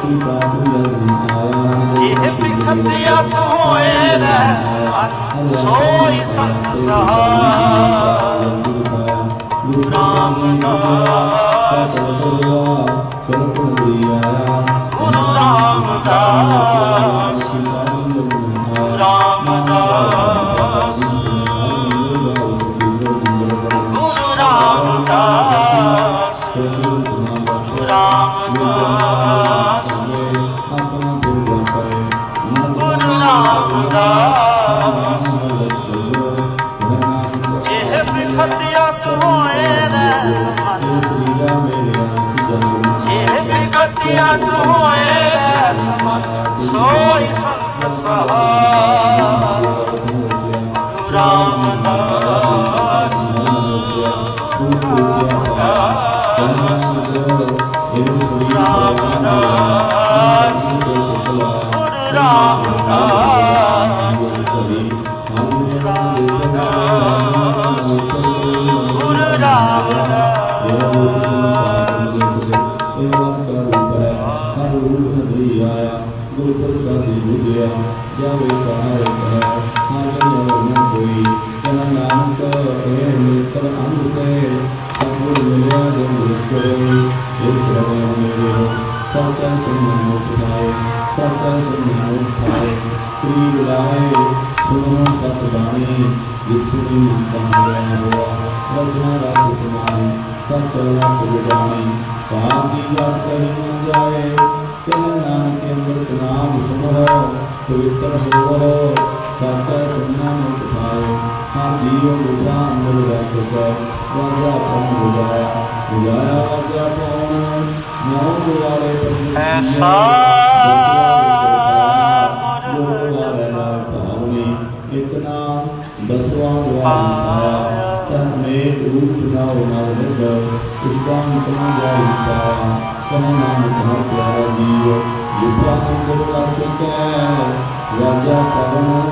ਨਾਮ ਲੈ ਤੂੰ ਉਪਜੋ ਨਾਮ ਲੈ ਇਹ ਬਿਖਤਿਆ ਹੋਏ ਰਹਿਮਤ ਇਹ ਬਿਖਤਿਆ ਹੋਏ ਰਹਿਮਤ ਸੋਈ ਸੰਤ ਸਹਾਇ ਗੁਰੂ ਰਾਮਦਾਸ ਰਾਮਦਾਸ ਗੁਰੂ ਪ੍ਰਸਾਦੀ ਬੁਝਿਆ ਜਾਵੇ ਕਹਾਇ ਕਹੈ ਹਾਜਨ ਨਾ ਕੋਈ ਜਨ ਨਾਨਕ ਇਹ ਮਿੱਤਰ ਅੰਗ ਸੇ, ਸਤਿਗੁਰ ਮਿਲਿਆ ਜਨ ਵਿਸਰੇ ਇਹ ਸਰਵ ਮੇਰੇ ਸਤਿ ਸੁਨੋ ਮੁਖਾਏ ਸਤਿ ਸੁਨੋ ਮੁਖਾਏ ਸ੍ਰੀ ਗੁਰਾਏ ਸੁਨੋ ਸਤਿ ਬਾਣੀ ਜਿਸਨੀ ਕਹਾਇਆ ਹੋਆ ਰਸਨਾ ਰਸ ਸਮਾਈ, ਸਤਿ ਰਸ ਗੁਰਾਣੀ ਪਾਪ ਦੀ ਗੱਲ ਕਰੀ ਜਾਏ ਨਾਮ ਸੁਣੋ ਪਵਿੱਤਰ ਹੋਵੋ ਸਤਿ ਸੁਨੋ ਮੁਖਾਏ ਹਰ ਜੀਵ ਮੁਦਰਾ ਅੰਮ੍ਰਿਤ ਰਸ ਕੋ ਵਾਜਾ ਪਉ ਬੁਝਾਇਆ ਬੁਝਾਇਆ ਵਾਜਾ ਪਉ ਨਾਮ ਦੁਆਰੇ ਪਰਿ ਐਸਾ ਗੁਰੂ ਵਾਲੇ ਨਾਲ ਭਾਵਨੀ ਇਤਨਾ ਦਸਵਾਂ ਦੁਆਰਾ ਤਨ ਮੇ ਰੂਪ ਨਾਉ ਨਾਲ ਨਿਰਗ ਇਸਦਾਨ ਤਨ ਜਾਈ ਪਾਇਆ ਤਨ ਨਾਮ ਧਰ ਪਿਆਰਾ Jika sungguh tak tiga Wajah karena